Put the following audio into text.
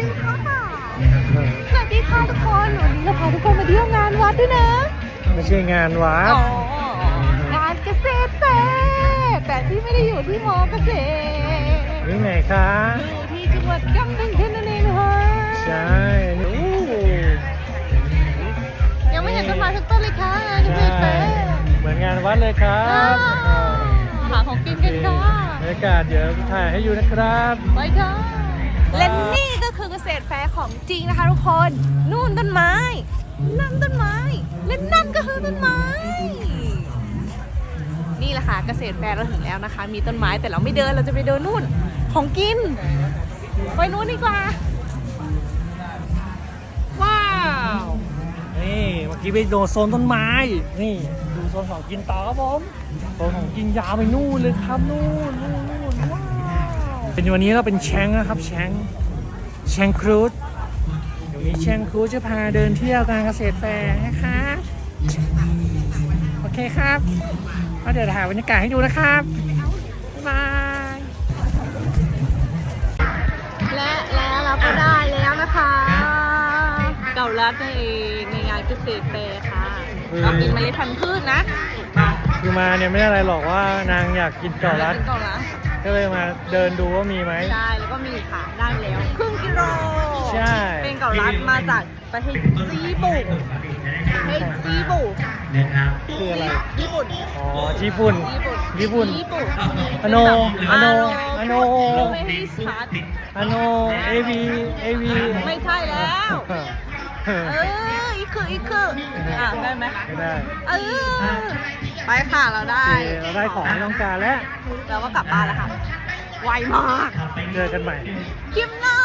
ดีค่ะสวัสดีค่ะทุกคนวันนี้เราพาทุกคนมาเที่ยวงานวัดด้วยนะไม่ใช่งานวัดอ๋องานเกษตรแฟร์แต่ที่ไม่ได้อยู่ที่มอเกษตรนี่ไงคะอยู่ที่จังหวัดกำแพงเพชรนั่นเองค่ะใช่นี่อู้ยังไม่เห็นต้นไม้สักต้นเลยค่ะงานเกษใช่ตรแฟร์เหมือนงานวัดเลยครับอ้าวหาของกินกันค่ะบรรยากาศเดี๋ยวถ่ายให้อยู่นะครับไปค่ะและนี่ก็ คือเกษตรแฟร์ของจริงนะคะทุกคน นู่นต้นไม้ นั่นต้นไม้ และนั่นก็คือต้นไม้ นี่แหละค่ะเกษตรแฟร์เราถึงแล้วนะคะ มีต้นไม้แต่เราไม่เดินเราจะไปเดินนู่น ของกิน ไปนู่นดีกว่า ว้าว นี่เมื่อกี้ไปโดนโซนต้นไม้ นี่ ดูโซนของกินต่อครับผมโซนของกินยาวไปนู่นเลยครับนู่นนู่นนู่นว้าวเป็นวันนี้เราเป็นแชงนะครับแชง แชงครูดเดี๋ยวนี้แชงครูดจะพาเดินเที่ยวการเกษตรแฟร์นะคะโอเคครับก็เดี๋ยวถ่ายบรรยากาศให้ดูนะครับบ๊ายบายและแล้วเราก็ได้แล้วนะคะ เก่าลัดนั่นเองในงานเกษตรแฟร์ค่ะเรากินเมล็ดพันธุ์พืชนะ คือมาเนี่ยไม่ได้อะไรหรอกว่านางอยากกินเกาลัด เก่าลัด ก็เลยมาเดินดูว่ามีไหม ใช่แล้วก็มีค่ะได้มาแล้วครึ่งกิโลใช่ เป็นเก่าลัดมาจากประเทศซีบุประเทศซีบุคืออะไร ญี่ปุ่นอ๋อญี่ปุ่น ญี่ปุ่น ญี่ปุ่นอโนอโนอโน ไม่ให้ชัดอโนเอวีเอวีไม่ใช่แล้ว เอออีกคืออีกคืออะได้ไหมได้เออไปค่ะเราได้เราได้ของที่ต้องการแล้ว เราก็กลับบ้านแล้วค่ะ ไวมาก เจอกันใหม่คิมนา